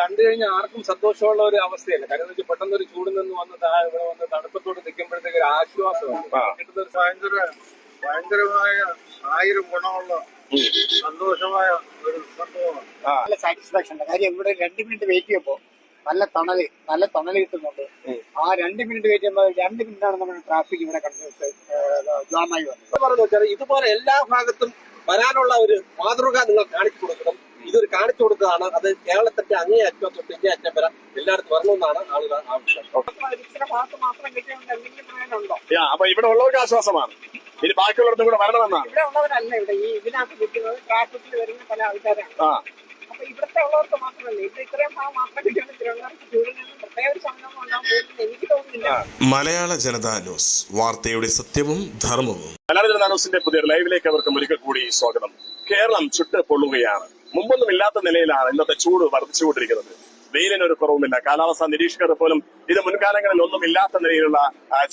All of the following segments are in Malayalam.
കണ്ടു കഴിഞ്ഞാൽ ആർക്കും സന്തോഷമുള്ള ഒരു അവസ്ഥയല്ല. കാരണം എന്ന് വെച്ചാൽ പെട്ടെന്ന് ഒരു ചൂട് നിന്ന് വന്ന് ഇവിടെ വന്ന് തണുപ്പത്തോട് നിൽക്കുമ്പോഴത്തേക്ക് ഒരു ആശ്വാസമാണ്. കിട്ടുന്ന ഒരു ഭയങ്കര ഭയങ്കരമായ ആയിരം ഗുണമുള്ള സന്തോഷമായ ഒരു സംഭവമാണ്. നല്ല സാറ്റിസ്ഫാക്ഷൻ ഉണ്ട്. കാര്യം ഇവിടെ രണ്ട് മിനിറ്റ് വെയിറ്റ് ചെയ്യുമ്പോൾ നല്ല തണൽ നല്ല തണൽ കിട്ടുന്നുണ്ട്. ആ രണ്ട് മിനിറ്റ് വെയിറ്റ് ചെയ്യുമ്പോൾ രണ്ട് മിനിറ്റാണ് നമ്മുടെ ട്രാഫിക് ഇവിടെ കണ്ടിന്യൂസ് ജാമായി വന്നത്. എന്ന് പറഞ്ഞു വെച്ചാൽ ഇതുപോലെ എല്ലാ ഭാഗത്തും വരാനുള്ള ഒരു മാതൃക നിങ്ങൾ കാണിച്ചു കൊടുക്കണം. ഇതൊരു കാണിച്ചു കൊടുത്തതാണ്. അത് കേരളത്തിന്റെ അങ്ങേ അറ്റം തൊട്ട് അറ്റം വരെ എല്ലായിടത്തും വരണമെന്നാണ് ആളുകൾ ആവശ്യം. അപ്പൊ ഇവിടെ ഉള്ളവർക്ക് ആശ്വാസമാണ്. ഇനി ബാക്കിയുള്ളവർക്കും കൂടെ വരണമെന്നാണ്. ഇവിടെ ഉള്ളവരല്ല ഇവിടെ ഈ ഇതിനകത്ത് നിൽക്കുന്നത് ട്രാഫിക്കിൽ വരുന്ന പല ആൾക്കാരാണ്. ആ. അപ്പൊ ഇവിടുത്തെ ഉള്ളവർക്ക് മാത്രമല്ല ഇവിടെ ഇത്രയും ഭാഗം മാത്രം കിട്ടിയുകൊണ്ട് തിരുവനന്തപുരത്ത് ചൂടിൽ നിന്ന് പ്രത്യേക ഒരു സംരംഭം ഉണ്ടാകാൻ പോകുന്നത് എനിക്ക് തോന്നുന്നില്ല. മലയാള ജനതാ ന്യൂസ് വാർത്തയുടെ സത്യവും ധർമ്മവും. മലയാള ജനതാ ന്യൂസിന്റെ പുതിയ ലൈവിലേക്ക് അവർക്കും ഒരിക്കൽ കൂടി സ്വാഗതം. കേരളം ചുട്ട് പൊള്ളുകയാണ്. മുമ്പൊന്നും ഇല്ലാത്ത നിലയിലാണ് ഇന്നത്തെ ചൂട് വർദ്ധിച്ചുകൊണ്ടിരിക്കുന്നത്. വെയിലിന് ഒരു കുറവുമില്ല. കാലാവസ്ഥാ നിരീക്ഷകർ പോലും ഇത് മുൻകാലങ്ങളിൽ ഒന്നും ഇല്ലാത്ത നിലയിലുള്ള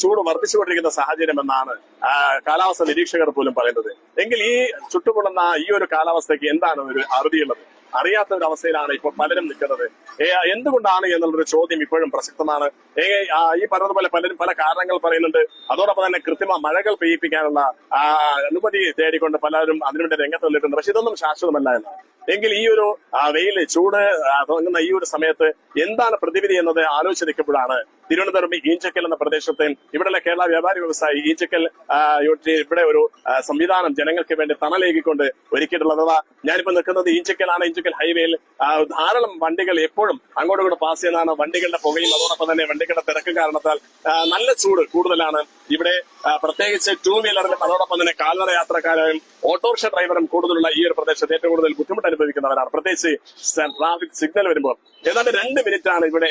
ചൂട് വർദ്ധിച്ചുകൊണ്ടിരിക്കുന്ന സാഹചര്യം എന്നാണ് കാലാവസ്ഥാ നിരീക്ഷകർ പോലും പറയുന്നത്. എങ്കിൽ ഈ ചുട്ടുപൊള്ളുന്ന ഈ ഒരു കാലാവസ്ഥയ്ക്ക് എന്താണ് ഒരു അറുതിയുള്ളത്? അറിയാത്ത ഒരു അവസ്ഥയിലാണ് ഇപ്പോൾ പലരും നിൽക്കുന്നത്. എന്തുകൊണ്ടാണ് എന്നുള്ളൊരു ചോദ്യം ഇപ്പോഴും പ്രസക്തമാണ്. ഈ പറഞ്ഞതുപോലെ പലരും പല കാരണങ്ങൾ പറയുന്നുണ്ട്. അതോടൊപ്പം തന്നെ കൃത്രിമ മഴകൾ പെയ്യിപ്പിക്കാനുള്ള അനുമതി തേടിക്കൊണ്ട് പലരും അതിനുവേണ്ടി രംഗത്ത് വന്നിട്ടുണ്ട്. പക്ഷെ ഇതൊന്നും ശാശ്വതമല്ല എന്ന് എങ്കിൽ ഈ ഒരു വെയിൽ ചൂട് തുടങ്ങുന്ന ഈ ഒരു സമയത്ത് എന്താണ് പ്രതിവിധി എന്നത് ആലോചിച്ച് നിൽക്കുമ്പോഴാണ് തിരുവനന്തപുരം ഈഞ്ചക്കൽ എന്ന പ്രദേശത്തെ ഇവിടെയുള്ള കേരള വ്യാപാരി വ്യവസായി ഈഞ്ചക്കൽ ഇവിടെ- ഒരു സംവിധാനം ജനങ്ങൾക്ക് വേണ്ടി തണലേകിക്കൊണ്ട് ഒരുക്കിയിട്ടുള്ളത്. അഥവാ ഞാനിപ്പോ നിൽക്കുന്നത് ഈഞ്ചക്കലാണ് ഈഞ്ചക്കൽ ഹൈവേയിൽ. ധാരാളം വണ്ടികൾ എപ്പോഴും അങ്ങോട്ടും കൂടെ പാസ് ചെയ്യുന്നതാണ് വണ്ടികളുടെ പുകയും അതോടൊപ്പം തന്നെ വണ്ടികളുടെ തിരക്ക് കാരണത്താൽ നല്ല ചൂട് കൂടുതലാണ് ഇവിടെ. പ്രത്യേകിച്ച് ടൂ വീലറിലും അതോടൊപ്പം തന്നെ കാൽനട യാത്രക്കാരും ഓട്ടോറിക്ഷ ഡ്രൈവറും കൂടുതലുള്ള ഈ ഒരു പ്രദേശത്ത് ഏറ്റവും കൂടുതൽ ബുദ്ധിമുട്ട് അനുഭവിക്കുന്നവരാണ്. പ്രത്യേകിച്ച് ട്രാഫിക് സിഗ്നൽ വരുമ്പോൾ. ഏതാണ്ട് രണ്ട് മിനിറ്റ് ആണ് ഇവിടെ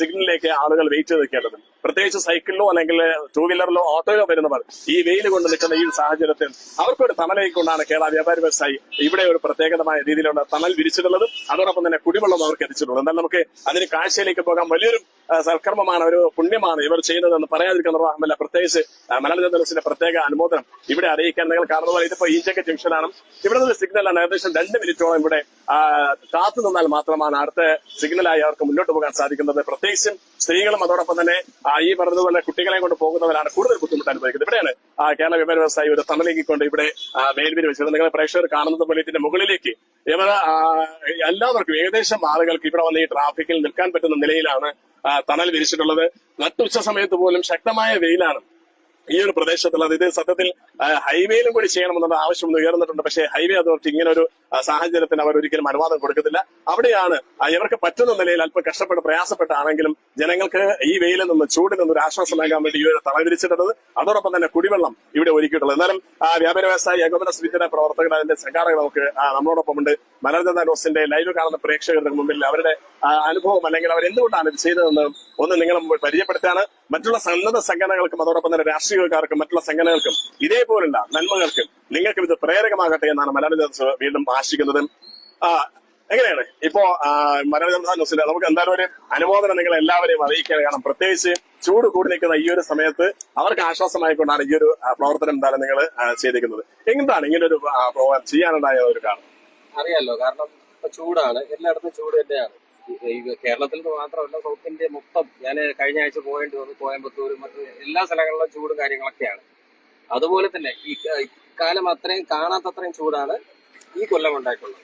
സിഗ്നലിലേക്ക് ആളുകൾ വെയിറ്റ് ചെയ്ത് നിൽക്കേണ്ടത്. പ്രത്യേകിച്ച് സൈക്കിളിലോ അല്ലെങ്കിൽ ടൂ വീലറിലോ ഓട്ടോയിലോ വരുന്നവർ ഈ വെയിൽ കൊണ്ട് നിൽക്കുന്ന ഈ സാഹചര്യത്തിൽ അവർക്കൊരു തണലേക്കൊണ്ടാണ് കേരള വ്യാപാരി വ്യവസായി ഇവിടെ ഒരു പ്രത്യേകതമായ രീതിയിലുള്ള തണൽ വിരിച്ചിട്ടുള്ളതും അതോടൊപ്പം തന്നെ കുടിവെള്ളം അവർക്ക് എത്തിച്ചിട്ടുള്ളത്. എന്നാൽ നമുക്ക് അതിന് കാഴ്ചയിലേക്ക് പോകാൻ വലിയൊരു സൽക്കർമ്മമാണ് ഒരു പുണ്യമാണ് ഇവർ ചെയ്യുന്നതെന്ന് പറയാതിരിക്കുന്ന നിർവാഹമല്ല. പ്രത്യേകിച്ച് മലയാള ജനസിന്റെ പ്രത്യേക അനുമോദനം ഇവിടെ അറിയിക്കാൻ നിങ്ങൾ കാണുന്ന പോലെ ഇതിപ്പോ ഈഞ്ചക്ക ജംഗ്ഷനാണ് ഇവിടെ നിന്ന് സിഗ്നലാണ് ഏകദേശം രണ്ട് മിനിറ്റോളം ഇവിടെ കാത്തു നിന്നാൽ മാത്രമാണ് അടുത്ത സിഗ്നലായി അവർക്ക് മുന്നോട്ട് പോകാൻ സാധിക്കുന്നത്. പ്രത്യേകിച്ചും സ്ത്രീകളും അതോടൊപ്പം തന്നെ ഈ പറഞ്ഞതുപോലെ കുട്ടികളെ കൊണ്ട് പോകുന്നവരാണ് കൂടുതൽ ബുദ്ധിമുട്ട് അനുഭവിക്കുന്നത്. ഇവിടെയാണ് കേരള വിമാന വ്യവസായി ഒരു തണലേക്കിക്കൊണ്ട് ഇവിടെ മേൽവിരി വെച്ചത്. നിങ്ങൾ പ്രേക്ഷകർ കാണുന്നത് പോലെ ഇതിന്റെ മുകളിലേക്ക്. ഇവർ എല്ലാവർക്കും ഏകദേശം ആളുകൾക്ക് ഇവിടെ വന്ന് ഈ ട്രാഫിക്കിൽ നിൽക്കാൻ പറ്റുന്ന നിലയിലാണ് തണൽ വിരിച്ചിട്ടുള്ളത്. നട്ടുച്ച സമയത്ത് പോലും ശക്തമായ വെയിലാണ്. ഈ ഒരു പ്രദേശത്തുള്ളത്. ഇത് സത്യത്തിൽ ഹൈവേയിലും കൂടി ചെയ്യണമെന്നുള്ള ആവശ്യം ഉയർന്നിട്ടുണ്ട്. പക്ഷേ ഹൈവേ അതോറിറ്റി ഇങ്ങനെ ഒരു സാഹചര്യത്തിന് അവർ ഒരിക്കലും അനുവാദം കൊടുക്കത്തില്ല അവിടെയാണ് ഇവർക്ക് പറ്റുന്ന നിലയിൽ അല്പം കഷ്ടപ്പെട്ട് പ്രയാസപ്പെട്ടാണെങ്കിലും ജനങ്ങൾക്ക് ഈ വെയിലിൽ നിന്ന് ചൂടിൽ നിന്ന് ഒരു ആശ്വാസം നൽകാൻ വേണ്ടി ഈ ഒരു തളവിരിച്ചിട്ടുള്ളത് അതോടൊപ്പം തന്നെ കുടിവെള്ളം ഇവിടെ ഒരുക്കിയിട്ടുള്ളത്. എന്നാലും വ്യാപാര വ്യവസായ ഏകോപന സമിതിയുടെ പ്രവർത്തകർ അതിന്റെ സംഘാടകർ നമുക്ക് നമ്മളോടൊപ്പം ഉണ്ട്. മനോരഞ്ജന ന്യൂസിന്റെ ലൈവ് കാണുന്ന പ്രേക്ഷകരുടെ മുമ്പിൽ അവരുടെ അനുഭവം അല്ലെങ്കിൽ അവർ എന്തുകൊണ്ടാണ് ഇത് ചെയ്തതെന്ന് ഒന്ന് നിങ്ങളെ പരിചയപ്പെടുത്താണ് മറ്റുള്ള സന്നദ്ധ സംഘടനകൾക്കും അതോടൊപ്പം തന്നെ രാഷ്ട്രീയക്കാർക്കും മറ്റുള്ള സംഘടനകൾക്കും ഇതേപോലുള്ള നന്മകൾക്കും നിങ്ങൾക്കും ഇത് പ്രേരകമാകട്ടെ എന്നാണ് മലയാള ജനത വീണ്ടും ആശിക്കുന്നത്. എങ്ങനെയാണ്? ഇപ്പോ മലയാള ജനതാ ന്യൂസിൽ നമുക്ക് എന്തായാലും ഒരു അനുമോദനം നിങ്ങൾ എല്ലാവരെയും അറിയിക്കാൻ കാരണം പ്രത്യേകിച്ച് ചൂട് കൂടി നിൽക്കുന്ന ഈ ഒരു സമയത്ത് അവർക്ക് ആശ്വാസമായിക്കൊണ്ടാണ് ഈ ഒരു പ്രവർത്തനം എന്തായാലും നിങ്ങൾ ചെയ്തിരിക്കുന്നത്. എന്താണ് ഇങ്ങനെ ഒരു പ്രോഗ്രാം ചെയ്യാനുണ്ടായ ഒരു കാരണം? അറിയാലോ കാരണം ചൂടാണ്. എല്ലായിടത്തും ചൂട് തന്നെയാണ്. കേരളത്തിൽ മാത്രമല്ല സൗത്ത് ഇന്ത്യ മൊത്തം ഞാൻ കഴിഞ്ഞ ആഴ്ച പോയേണ്ടി വന്നു കോയമ്പത്തൂർ മറ്റു എല്ലാ സ്ഥലങ്ങളിലും ചൂട് കാര്യങ്ങളൊക്കെയാണ്. അതുപോലെ തന്നെ ഈ ഇക്കാലം അത്രയും കാണാത്തത്രയും ചൂടാണ് ഈ കൊല്ലം ഉണ്ടായിട്ടുള്ളത്.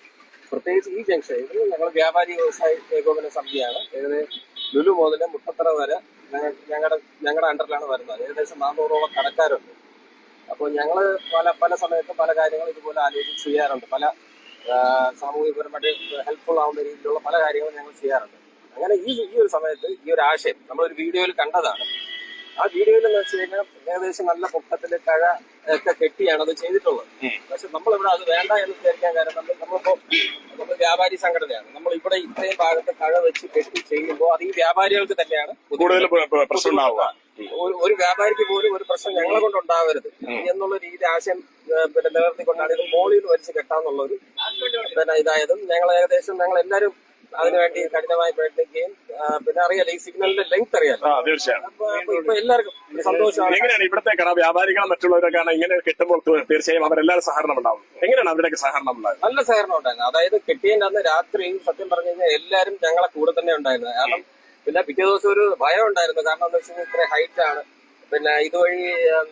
പ്രത്യേകിച്ച് ഈ ജംഗ്ഷൻ ഇത് ഞങ്ങൾ വ്യാപാരി വ്യവസായ ഏകോപന സമിതിയാണ്. ഏകദേശം ലുലു മുതൽ മുട്ടത്തറ വരെ ഞങ്ങളുടെ ഞങ്ങളുടെ അണ്ടറിലാണ് വരുന്നത്. ഏകദേശം നാനൂറോളം കടക്കാരുണ്ട്. അപ്പോൾ ഞങ്ങൾ പല പല സമയത്തും പല കാര്യങ്ങളും ഇതുപോലെ ആലോചിച്ച് ചെയ്യാറുണ്ട്. പല സാമൂഹികപരമായിട്ട് ഹെൽപ്ഫുൾ ആവുന്ന രീതിയിലുള്ള പല കാര്യങ്ങളും ഞങ്ങൾ ചെയ്യാറുണ്ട്. അങ്ങനെ ഈ ഈ ഒരു സമയത്ത് ഈ ഒരു ആശയം നമ്മളൊരു വീഡിയോയിൽ കണ്ടതാണ്. ആ വീഡിയോയിൽ എന്ന് വെച്ച് കഴിഞ്ഞാൽ ഏകദേശം നല്ല പൊക്കത്തിൽ കഴ ഒക്കെ കെട്ടിയാണ് അത് ചെയ്തിട്ടുള്ളത്. പക്ഷെ നമ്മളിവിടെ അത് വേണ്ട എന്ന് വിചാരിക്കാൻ കാരണം നമ്മൾ നമ്മളിപ്പോ നമ്മൾ വ്യാപാരി സംഘടനയാണ്. നമ്മൾ ഇവിടെ ഇത്രയും ഭാഗത്ത് കഴ വെച്ച് കെട്ടി ചെയ്യുമ്പോൾ അത് ഈ വ്യാപാരികൾക്ക് തന്നെയാണ് കൂടുതൽ പ്ര- പ്ര- പ്രശ്നം ഉണ്ടാവുക. ഒരു വ്യാപാരിക്ക് പോലും ഒരു പ്രശ്നം ഞങ്ങളെ കൊണ്ട് ഉണ്ടാവരുത് എന്നുള്ള രീതി ആശയം പിന്നെ നിലനിർത്തിക്കൊണ്ടാണ് ഇത് മോളിൽ നിന്ന് വലിച്ച് കെട്ടാന്നുള്ള ഒരു പിന്നെ ഇതായതും ഞങ്ങൾ ഏകദേശം ഞങ്ങൾ എല്ലാവരും അതിനുവേണ്ടി കഠിനമായി പ്രയത്നിക്കുകയും പിന്നെ അറിയാലോ ഈ സിഗ്നലിന്റെ ലെങ്ത് അറിയാലോ. തീർച്ചയായും. ഇപ്പൊ എല്ലാവർക്കും സന്തോഷമാണ് എങ്ങനെയാണ് ഇവിടുത്തെ കട വ്യാപാരികളും മറ്റുള്ളവരൊക്കെയാണ് ഇങ്ങനെ കിട്ടുമ്പോൾ തീർച്ചയായും അവരെല്ലാവരും സഹകരണം ഉണ്ടാവും. എങ്ങനെയാണ് അവരുടെയൊക്കെ സഹകരണം ഉണ്ടാവും നല്ല സഹകരണം ഉണ്ടായിരുന്നു. അതായത് കിട്ടിയതിന്റെ അന്ന് രാത്രി സത്യം പറഞ്ഞു കഴിഞ്ഞാൽ എല്ലാവരും ഞങ്ങളെ കൂടെ തന്നെ ഉണ്ടായിരുന്നു. കാരണം പിന്നെ പിറ്റേ ദിവസം ഒരു ഭയം ഉണ്ടായിരുന്നു. കാരണം എന്താ വെച്ചാൽ ഇത്ര ഹൈറ്റ് ആണ്. പിന്നെ ഇതുവഴി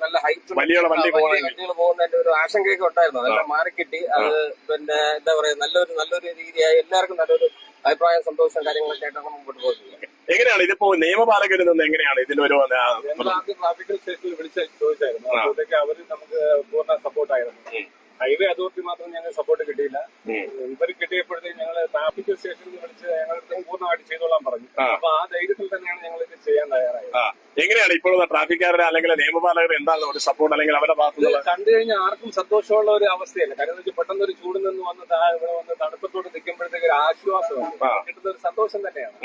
നല്ല ഹൈറ്റ് വലിയ. വണ്ടികൾ പോകുന്നതിന്റെ ഒരു ആശങ്കയൊക്കെ ഉണ്ടായിരുന്നു. അതെല്ലാം മാറിക്കിട്ടി. അത് പിന്നെ എന്താ പറയാ നല്ലൊരു നല്ലൊരു രീതിയായി എല്ലാവർക്കും നല്ലൊരു അഭിപ്രായം സന്തോഷം കാര്യങ്ങളൊക്കെ ആയിട്ടാണ് മുമ്പോട്ട് പോകുന്നത് എങ്ങനെയാണ് ഇതിപ്പോ നിയമപാലകരിൽ നിന്ന് എങ്ങനെയാണ് ഇതിനൊരു ഞങ്ങൾ ആദ്യം ട്രാഫിക്കൽ സ്റ്റേഷനിൽ വിളിച്ച് ചോദിച്ചായിരുന്നു. അപ്പോഴത്തേക്ക് അവർ നമുക്ക് പൂർണ സപ്പോർട്ടായിരുന്നു ഹൈവേ അതോറിറ്റി മാത്രം ഞങ്ങൾ സപ്പോർട്ട് കിട്ടിയില്ല. ഇവർ കിട്ടിയപ്പോഴത്തേക്ക് ഞങ്ങൾ ട്രാഫിക് സ്റ്റേഷനിൽ വിളിച്ച് ഞങ്ങൾ പൂർണമായിട്ട് ചെയ്തോളാൻ പറഞ്ഞു. അപ്പൊ ആ ധൈര്യത്തിൽ തന്നെയാണ് ഞങ്ങൾ ഇത് ചെയ്യാൻ തയ്യാറായത്. എങ്ങനെയാണ് ഇപ്പോഴുള്ള ട്രാഫിക്കാരുടെ അല്ലെങ്കിൽ നിയമപാലകർ എന്താണ് ഒരു സപ്പോർട്ട് അല്ലെങ്കിൽ അവരുടെ ഭാഗത്ത് കണ്ടു കഴിഞ്ഞാൽ ആർക്കും സന്തോഷമുള്ള ഒരു അവസ്ഥയല്ല. കാരണം വെച്ചാൽ പെട്ടെന്ന് ഒരു ചൂട് നിന്ന് വന്ന് ഇവിടെ വന്ന് തണുപ്പത്തോട് നിൽക്കുമ്പോഴത്തേക്ക് ഒരു ആശ്വാസമാണ്. കിട്ടുന്ന ഒരു സന്തോഷം തന്നെയാണ്.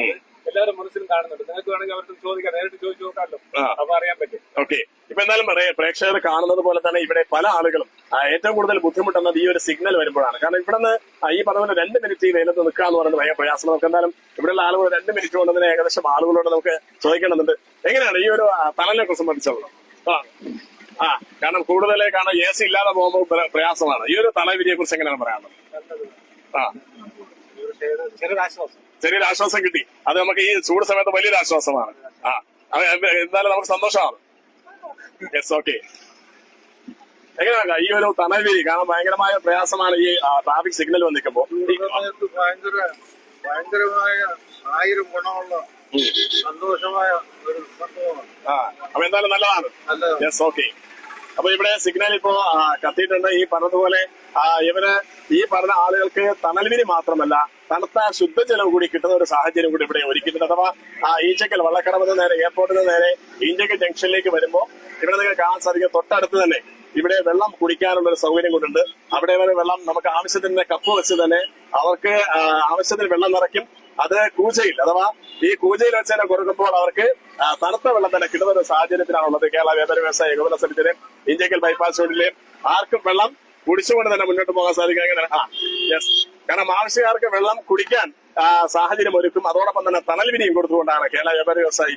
എല്ലാവരും മനസ്സിലും കാണുന്നുണ്ട്. നിങ്ങൾക്ക് വേണമെങ്കിൽ അവർക്ക് ചോദിക്കാം. നേരിട്ട് ചോദിച്ചു നോക്കാമല്ലോ. അപ്പൊ അറിയാൻ പറ്റും. ഓക്കെ. ഇപ്പൊ എന്തായാലും പറയാം പ്രേക്ഷകർ കാണുന്നത് പോലെ തന്നെ ഇവിടെ പല ആളുകളും ഏറ്റവും കൂടുതൽ ബുദ്ധിമുട്ടുന്നത് ഈ ഒരു സിഗ്നൽ വരുമ്പോഴാണ്. കാരണം ഇവിടെ നിന്ന് ഈ പറഞ്ഞ പോലെ രണ്ട് മിനിറ്റ് ഈ വെയിലത്ത് നിൽക്കുക എന്ന് പറയുന്നത് ഭയങ്കര പ്രയാസം. നമുക്ക് എന്തായാലും ഇവിടെയുള്ള ആളുകൾ രണ്ട് മിനിറ്റ് കൊണ്ട് തന്നെ ഏകദേശം ആളുകളോട് നമുക്ക് ചോദിക്കേണ്ടതുണ്ട്. എങ്ങനെയാണ് ഈ ഒരു തലനെ തണലിനെ കുറിച്ച് സംബന്ധിച്ചുള്ളത് ആ ആ കാരണം കൂടുതൽ കാരണം എ സി ഇല്ലാതെ പോകുമ്പോൾ പ്ര- പ്രയാസമാണ്. ഈ ഒരു തലവിരിയെ കുറിച്ച് എങ്ങനെയാണ് പറയാനുള്ളത്? ആ. ചെറിയൊരു ആശ്വാസം. ചെറിയൊരു ആശ്വാസം കിട്ടി. അത് നമുക്ക് ഈ ചൂട് സമയത്ത് വലിയൊരു ആശ്വാസമാണ്. ആ. എന്തായാലും നമുക്ക് സന്തോഷമാണ്. യെസ് ഓക്കെ എങ്ങനെയാണ് ഈ ഒരു തണൽവിരി കാരണം ഭയങ്കരമായ പ്രയാസമാണ് ഈ ട്രാഫിക് സിഗ്നൽ വന്ന് നിൽക്കുമ്പോ ഈ- സമയത്ത് ഭയങ്കര ഭയങ്കരമായ ആയിരം ഗുണമുള്ള സന്തോഷമായ ഒരു സംഭവമാണ്. ആ അപ്പൊ എന്തായാലും നല്ലതാണ്. യെസ് ഓക്കെ അപ്പൊ ഇവിടെ സിഗ്നൽ ഇപ്പോ കത്തിയിട്ടുണ്ട്. ഈ പറഞ്ഞതുപോലെ ഇവർ ഈ പറഞ്ഞ ആളുകൾക്ക് തണൽവിരി മാത്രമല്ല തണുത്ത ശുദ്ധജലം കൂടി കിട്ടുന്ന ഒരു സാഹചര്യം കൂടി ഇവിടെ ഒരുക്കിയിട്ടുണ്ട് അഥവാ ആ ഈച്ചക്കൽ വള്ളക്കടവിന് നേരെ എയർപോർട്ടിന് നേരെ ഈഞ്ചക്കൽ ജംഗ്ഷനിലേക്ക് വരുമ്പോൾ ഇവിടെ നിങ്ങൾക്ക് കാണാൻ സാധിക്കും. തൊട്ടടുത്ത് തന്നെ ഇവിടെ വെള്ളം കുടിക്കാനുള്ള ഒരു സൗകര്യം കൊണ്ടുണ്ട് അവിടെ വരെ വെള്ളം നമുക്ക് ആവശ്യത്തിന് കപ്പ് വെച്ച് തന്നെ അവർക്ക് ആവശ്യത്തിന് വെള്ളം നിറയ്ക്കും. അത് കൂജയിൽ അഥവാ ഈ കൂജയിൽ വെച്ച് തന്നെ കൊടുക്കുമ്പോൾ അവർക്ക് തണുത്ത വെള്ളം തന്നെ കിട്ടുന്ന ഒരു സാഹചര്യത്തിലാണുള്ളത് കേരള വ്യാപാര വ്യവസായ ഏകോപന സമിതിയിലെ ഇഞ്ചക്കൽ ബൈപ്പാസ് റോഡിലെ ആർക്കും വെള്ളം കുടിച്ചുകൊണ്ട് തന്നെ മുന്നോട്ട് പോകാൻ സാധിക്കും അങ്ങനെ ആ യെസ് കാരണം ആവശ്യക്കാർക്ക് വെള്ളം കുടിക്കാൻ സാഹചര്യം ഒരുക്കും. അതോടൊപ്പം തന്നെ തണൽ വിനിയും കൊടുത്തുകൊണ്ടാണ് കേരള വ്യാപാര വ്യവസായി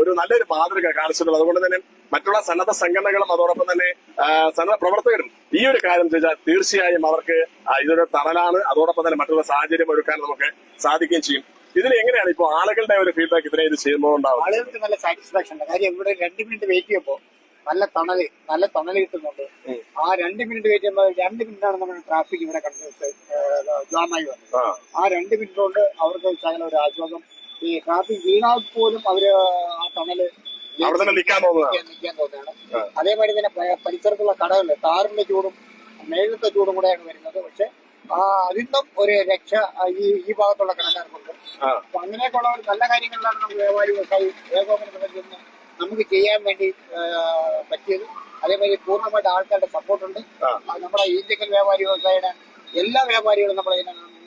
ഒരു നല്ലൊരു മാതൃക കാണിച്ചിട്ടുള്ളത്. അതുകൊണ്ട് തന്നെ മറ്റുള്ള സന്നദ്ധ സംഘടനകളും അതോടൊപ്പം തന്നെ സന്നദ്ധ പ്രവർത്തകരും ഈ ഒരു കാര്യം ചെയ്താൽ തീർച്ചയായും അവർക്ക് ഇതൊരു തണലാണ്. അതോടൊപ്പം തന്നെ മറ്റുള്ള സാഹചര്യം ഒരുക്കാൻ നമുക്ക് സാധിക്കുകയും ചെയ്യും. ഇതിൽ എങ്ങനെയാണ് ഇപ്പോൾ ആളുകളുടെ ഒരു ഫീഡ്ബാക്ക് ഇതിനെ ഇത് ചെയ്യുമ്പോൾ ഉണ്ടാവും ആളുകൾക്ക് നല്ല സാറ്റിസ്ഫാക്ഷൻ ഉണ്ട്. കാര്യം ഇവിടെ രണ്ട് മിനിറ്റ് വെയിറ്റ് ചെയ്യുമ്പോൾ നല്ല തണൽ നല്ല തണൽ കിട്ടുന്നുണ്ട്. ആ രണ്ട് മിനിറ്റ് കഴിഞ്ഞാൽ രണ്ട് മിനിറ്റാണ് നമ്മുടെ ട്രാഫിക് ഇവിടെ കണ്ടിന്യൂസ് ജാമായി വന്നത്. ആ. രണ്ട് മിനിറ്റ് കൊണ്ട് അവർക്ക് ശകലം ഒരു ആശ്വാസം. ഈ ട്രാഫിക് വീണാൽ പോലും അവർ ആ തണൽ നിൽക്കാൻ തോന്നുകയാണ് അതേമാതിരി തന്നെ പരിസരത്തുള്ള കടകളിൽ താറിന്റെ ചൂടും മേലത്തെ ചൂടും കൂടെയാണ് വരുന്നത്. പക്ഷെ ആ അതിന്നും ഒരു രക്ഷ ഈ ഈ ഭാഗത്തുള്ള കടക്കാർക്കുണ്ട്. അപ്പൊ അങ്ങനെയൊക്കെയുള്ള ഉള്ള നല്ല കാര്യങ്ങളിലാണ് നമ്മൾ വ്യാപാരി വ്യവസായി ഏകോപന നിന്ന് നമുക്ക് ചെയ്യാൻ വേണ്ടി പറ്റിയത്. അതേമാതിരി പൂർണമായിട്ട് ആൾക്കാരുടെ സപ്പോർട്ടുണ്ട്. ആ. നമ്മുടെ ഈന്തക്കൽ വ്യാപാരി വ്യവസായിയുടെ എല്ലാ വ്യാപാരികളും നമ്മളെ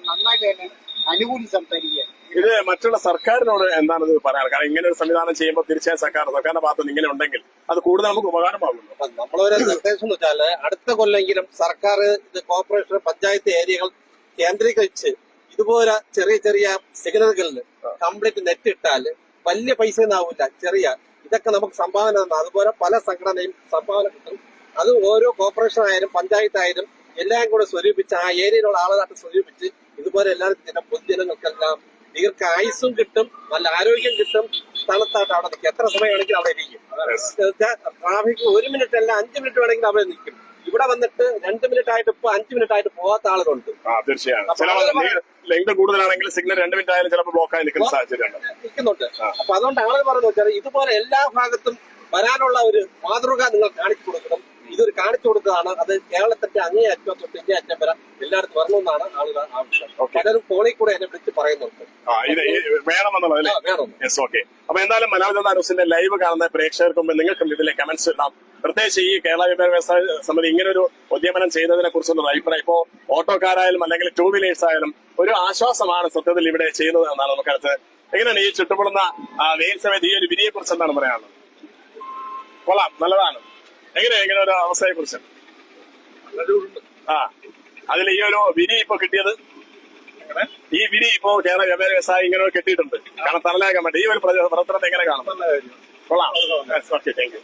നന്നായിട്ട് തന്നെ അനുകൂലി സംസാരിക്കുകയാണ്. ഇത് മറ്റുള്ള സർക്കാരിനോട് എന്താണ് ഇത് പറയാറ്? കാരണം ഇങ്ങനെ ഒരു സംവിധാനം ചെയ്യുമ്പോൾ തീർച്ചയായും സർക്കാർ സർക്കാരിന്റെ ഭാഗത്ത് നിന്ന് ഇങ്ങനെ ഉണ്ടെങ്കിൽ അത് കൂടുതൽ നമുക്ക് ഉപകാരമാകുന്നു നമ്മളൊരു നിർദ്ദേശം എന്ന് വെച്ചാൽ അടുത്ത കൊല്ലെങ്കിലും സർക്കാർ ഇത് കോർപ്പറേഷൻ പഞ്ചായത്ത് ഏരിയകൾ കേന്ദ്രീകരിച്ച് ഇതുപോലെ ചെറിയ ചെറിയ സിഗ്നലുകളിൽ കംപ്ലീറ്റ് നെറ്റ് ഇട്ടാൽ വലിയ പൈസ ഒന്നാവില്ല ചെറിയ ഇതൊക്കെ നമുക്ക് സംഭാവന തന്നെ. അതുപോലെ പല സംഘടനയും സംഭാവന കിട്ടും അത് ഓരോ കോർപ്പറേഷൻ ആയാലും പഞ്ചായത്ത് ആയാലും എല്ലാം കൂടെ സ്വരൂപിച്ച് ആ ഏരിയയിലുള്ള ആളുകളായിട്ട് സ്വരൂപിച്ച് ഇതുപോലെ എല്ലാവരും ജന പൊതുജനങ്ങൾക്കെല്ലാം ആയുസും കിട്ടും നല്ല ആരോഗ്യം കിട്ടും തണുത്തായിട്ട് അവിടെ നിൽക്കും. എത്ര സമയം വേണമെങ്കിലും അവിടെ ഇരിക്കും. ട്രാഫിക് ഒരു മിനിറ്റ് അല്ല അഞ്ച് മിനിറ്റ് വേണമെങ്കിൽ അവിടെ നിൽക്കും. ഇവിടെ വന്നിട്ട് രണ്ട് മിനിറ്റ് ആയിട്ട് ഇപ്പൊ അഞ്ച് മിനിറ്റ് ആയിട്ട് പോകാത്ത ആളുകളുണ്ട്. ആ തീർച്ചയായും. ചില ലെങ്ത് കൂടുതലാണെങ്കിൽ സിഗ്നൽ രണ്ട് മിനിറ്റ് ആയാലും ചിലപ്പോൾ ബ്ലോക്ക് ആയി നിൽക്കുന്ന സാഹചര്യമുണ്ട്. നിൽക്കുന്നുണ്ട്. അപ്പൊ അതുകൊണ്ട് ആളുകൾ പറഞ്ഞു വെച്ചാൽ ഇതുപോലെ എല്ലാ ഭാഗത്തും വരാനുള്ള ഒരു മാതൃക നിങ്ങൾ കാണിച്ചു കൊടുക്കണം. ഇതൊരു കാണിച്ചു കൊടുത്തതാണ്. അത് കേരളത്തിന്റെ അങ്ങേ അറ്റം തൊട്ട് ഇന്ത്യ അറ്റം വരെ എല്ലായിടത്തും വരണമെന്നാണ് ആളുകൾ ആവശ്യം. പലരും ഫോണിൽ കൂടെ എന്നെ വിളിച്ച് പറയുന്നുണ്ട്. വേണമെന്നുള്ളത് യെസ് ഓക്കെ അപ്പൊ എന്തായാലും മലയാള ന്യൂസിന്റെ ലൈവ് കാണുന്ന പ്രേക്ഷകർക്കും നിങ്ങൾക്കും ഇതിലെ കമന്റ്സ് ഇടാം. പ്രത്യേകിച്ച് ഈ കേരള വിദ്യാഭ്യാസ വ്യവസായ സമിതി ഇങ്ങനെ ഒരു ഉദ്യമനം ചെയ്തതിനെ കുറിച്ചുള്ള അഭിപ്രായം. ഇപ്പോ ഓട്ടോക്കാരായാലും അല്ലെങ്കിൽ ടൂ വീലേഴ്സ് ആയാലും ഒരു ആശ്വാസമാണ് സത്യത്തിൽ ഇവിടെ ചെയ്യുന്നത് എന്നാണ് നമുക്കടുത്ത് എങ്ങനെയാണ് ഈ ചുട്ടുപൊള്ളുന്ന ആ, വെയിൽ സമയത്ത് ഈ ഒരു വിധിയെ കുറിച്ച് എന്താണ് പറയാനുള്ളത്? കൊള്ളാം. നല്ലതാണ്. എങ്ങനെ ഇങ്ങനെ ഒരു അവസ്ഥയെ കുറിച്ച് ആ അതിൽ ഈ ഒരു വിരി ഇപ്പൊ കിട്ടിയത്? ഈ വിരി ഇപ്പോ കേരള വ്യാപാര വ്യവസായി ഇങ്ങനെ കെട്ടിയിട്ടുണ്ട്. കാരണം തണലാക്കാൻ വേണ്ടി. ഈ ഒരു പ്രവർത്തനത്തെ എങ്ങനെ കാണും? കാര്യം. കൊള്ളാം. ഓക്കെ താങ്ക് യു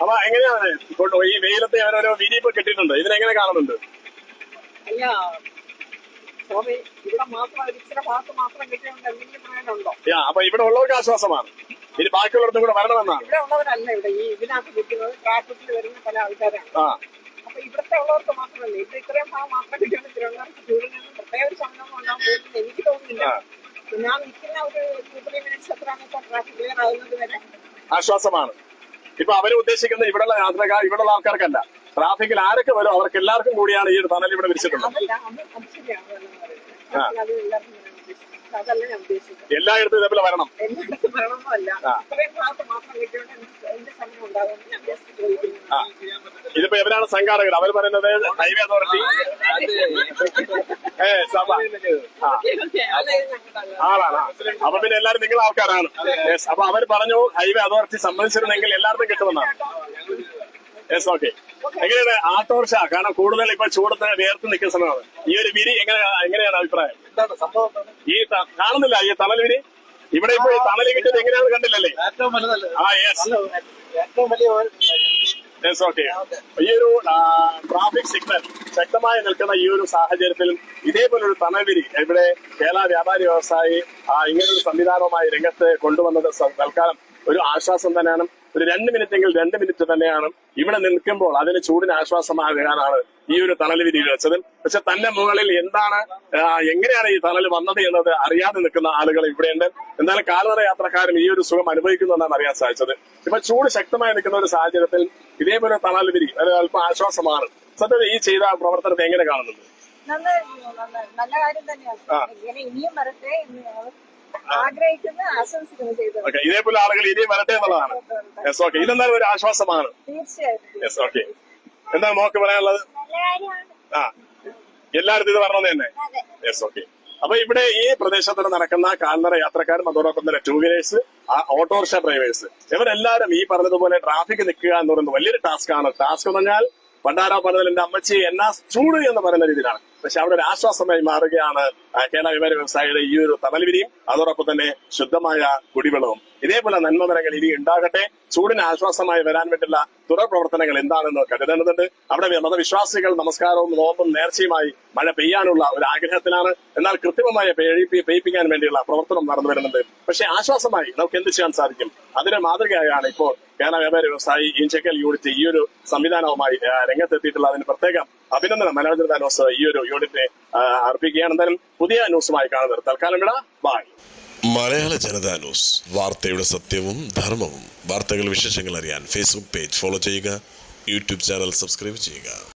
അപ്പൊ എങ്ങനെയാണ് ഇപ്പോൾ ഈ വെയിലത്തെ ഓരോരോ വിരി ഇപ്പൊ കെട്ടിയിട്ടുണ്ട്. ഇതിനെങ്ങനെ കാണുന്നുണ്ട്? അപ്പൊ ഇവിടെ ഉള്ളവർക്ക് ആശ്വാസമാണ്. ഇനി ബാക്കിയുള്ളവർക്കും കൂടെ വരണമെന്നാണ്. ഇവിടെ ഉള്ളവരല്ല ഇവിടെ. ഈ ഇതിനകത്ത് നിൽക്കുന്നത് ട്രാഫിക്കിൽ വരുന്ന പല ആൾക്കാരാണ്. ആ. അപ്പൊ ഇവിടുത്തെ ഉള്ളവർക്ക് മാത്രമല്ല ഇവിടെ ഇത്രയും ഭാഗം മാത്രം കിട്ടിയോണ്ട് തിരുവനന്തപുരത്ത് ചൂടിൽ നിന്ന് പ്രത്യേക ഒരു ഉണ്ടാകാൻ പോകുന്നത് എനിക്ക് തോന്നുന്നില്ല. ആ. ഞാൻ നിൽക്കുന്ന ഒരു ടു ത്രീ മിനിറ്റ്സ് എത്രയാണ് ഇപ്പൊ ട്രാഫിക് ക്ലിയർ ആകുന്നത് വരെ ആശ്വാസമാണ്. ഇപ്പൊ അവർ ഉദ്ദേശിക്കുന്നത് ഇവിടെയുള്ള യാത്രക്കാർ ഇവിടെയുള്ള ആൾക്കാർക്കല്ല. ട്രാഫിക്കിൽ ആരൊക്കെ വരും? അവർക്ക് എല്ലാവർക്കും കൂടിയാണ് ഈ ഒരു തണൽ ഇവിടെ വിരിച്ചിട്ടുള്ളത്. അതല്ല അത് അത് ശരിയാണ്. അതെന്ന് പറയുന്നത് അത് എല്ലാവർക്കും ഞാൻ ഉദ്ദേശിക്കുന്നത് അതല്ല ഞാൻ ഉദ്ദേശിച്ചത്. എല്ലായിടത്തും ഇതേപോലെ വരണം. എല്ലായിടത്തും വരണമെന്നല്ല. ആ. ഇത്രയും ഭാഗത്ത് മാത്രം കിട്ടിയോണ്ട് എനിക്ക് എന്റെ സമയം ഉണ്ടാകുമെന്ന് ഞാൻ ജസ്റ്റ് ചോദിക്കുന്നു ആ. ഇതിപ്പോ ഇവരാണ് സംഘാടകർ? അവർ പറയുന്നത് ഹൈവേ അതോറിറ്റി ഏ സഭ. ആ. ആളാണ്. അപ്പൊ പിന്നെ എല്ലാരും നിങ്ങളെ ആൾക്കാരാണ് അപ്പൊ അവർ പറഞ്ഞു ഹൈവേ അതോറിറ്റി സമ്മതിച്ചിരുന്നെങ്കിൽ എല്ലാവർക്കും കിട്ടുമെന്നാണ്. യെസ് ഓക്കെ എങ്ങനെയാണ് ആട്ടോർഷ കാരണം കൂടുതൽ ഇപ്പൊ ചൂടത്ത് വേർത്ത് നിൽക്കുന്ന സമയമാണ് ഈ ഒരു വിരി എങ്ങനെ എങ്ങനെയാണ് അഭിപ്രായം? ഈ കാണുന്നില്ല ഈ തണൽ വിരി? ഇവിടെ ഇപ്പൊ ഈ തണൽ കിട്ടിയത് എങ്ങനെയാണ് കണ്ടില്ലല്ലേ? ആ യെസ് യെസ് ഓക്കെ ഈ ഒരു ട്രാഫിക് സിഗ്നൽ ശക്തമായി നിൽക്കുന്ന ഈ ഒരു സാഹചര്യത്തിൽ ഇതേപോലൊരു ഒരു തണൽവിരി ഇവിടെ കേരള വ്യാപാരി വ്യവസായി ആ, ഇങ്ങനൊരു സംവിധാനവുമായി രംഗത്ത് കൊണ്ടുവന്നത് തൽക്കാലം ഒരു ആശ്വാസം തന്നെയാണ്. ഒരു രണ്ട് മിനിറ്റെങ്കിൽ രണ്ട് മിനിറ്റ് തന്നെയാണ് ഇവിടെ നിൽക്കുമ്പോൾ അതിന് ചൂടിന് ആശ്വാസമാകാനാണ് ഈ ഒരു തണൽ വിരി വെച്ചത് പക്ഷെ തന്റെ മുകളിൽ എന്താണ് എങ്ങനെയാണ് ഈ തണൽ വന്നത് എന്നത് അറിയാതെ നിൽക്കുന്ന ആളുകൾ ഇവിടെയുണ്ട്. എന്തായാലും കാൽനട യാത്രക്കാരൻ ഈ ഒരു സുഖം അനുഭവിക്കുന്നുണ്ടെന്ന് അറിയാൻ സാധിച്ചത്. ഇപ്പൊ ചൂട് ശക്തമായി നിൽക്കുന്ന ഒരു സാഹചര്യത്തിൽ ഇതേപോലെ തണൽ വിരി അത് അല്പം ആശ്വാസമാണ്. സത്യത്തിൽ ഈ ചെയ്ത പ്രവർത്തനത്തെ എങ്ങനെ കാണുന്നുണ്ട്? നല്ല കാര്യം തന്നെയാണ്. ഇനിയും വരട്ടെ ആഗ്രഹിക്കുന്ന ആശംസിക്കുന്നു ചെയ്തത്. ഓക്കെ ഇതേപോലെ ആളുകൾ ഇനിയും വരട്ടെ എന്നുള്ളതാണ്. യെസ് ഓക്കെ ഇതെന്തായാലും ഒരു ആശ്വാസമാണ്. തീർച്ചയായിട്ടും. യെസ് ഓക്കെ എന്താണ് മോക്ക് പറയാനുള്ളത്? ആ. എല്ലായിടത്തും ഇത് പറഞ്ഞത് തന്നെ. യെസ് ഓക്കെ അപ്പൊ ഇവിടെ ഈ പ്രദേശത്ത് നടക്കുന്ന കാൽനട യാത്രക്കാരും അതോടൊപ്പം തന്നെ ടൂ വീലേഴ്സ് ഓട്ടോറിക്ഷ ഡ്രൈവേഴ്സ് ഇവരെല്ലാവരും ഈ പറഞ്ഞതുപോലെ ട്രാഫിക് നിൽക്കുക എന്ന് പറയുന്നത് വലിയൊരു ടാസ്ക് ആണ്. ടാസ്ക് എന്ന് പറഞ്ഞാൽ പണ്ടാരോ പറഞ്ഞതിൽ എന്റെ അമ്മച്ചി എന്നാ ചൂട് എന്ന് പറയുന്ന രീതിയിലാണ്. പക്ഷെ അവിടെ ഒരു ആശ്വാസമായി മാറുകയാണ് കേരള വിമാന വ്യവസായിയുടെ ഈ ഒരു തണൽവിരിയും അതോടൊപ്പം തന്നെ ശുദ്ധമായ കുടിവെള്ളവും. ഇതേപോലെ നന്മമരങ്ങൾ ഇനി ഉണ്ടാകട്ടെ. ചൂടിന് ആശ്വാസമായി വരാൻ വേണ്ടിയുള്ള തുടർ പ്രവർത്തനങ്ങൾ എന്താണെന്ന് കരുതേണ്ടതുണ്ട് അവിടെ മതവിശ്വാസികൾ നമസ്കാരവും നോമ്പും നേർച്ചയുമായി മഴ പെയ്യാനുള്ള ഒരു ആഗ്രഹത്തിലാണ്. എന്നാൽ പെയ്യിപ്പി- പെയ്യിപ്പിക്കാൻ വേണ്ടിയുള്ള പ്രവർത്തനം നടന്നു വരുന്നുണ്ട്. പക്ഷെ ആശ്വാസമായി നമുക്ക് എന്ത് ചെയ്യാൻ സാധിക്കും? അതിന് മാതൃകയാണ് ഇപ്പോൾ കേരള വ്യാപാര വ്യവസായി ഇഞ്ചക്കൽ യൂണിറ്റ് ഈ ഒരു സംവിധാനവുമായി രംഗത്തെത്തിയിട്ടുള്ള അതിന് പ്രത്യേകം അഭിനന്ദനം. മനോജ് ദാനോസ് ഈ ഒരു യൂണിറ്റിനെ അർപ്പിക്കുകയാണ് എന്തായാലും പുതിയ ന്യൂസുമായി കാണുന്നത്. തൽക്കാലം വിട. ബായ് മലയാള ജനതാ ന്യൂസ്. വാർത്തയുടെ സത്യവും ധർമ്മവും. വാർത്തകൾ വിശേഷങ്ങൾ അറിയാൻ ഫേസ്ബുക്ക് പേജ് ഫോളോ ചെയ്യുക. യൂട്യൂബ് ചാനൽ സബ്സ്ക്രൈബ് ചെയ്യുക.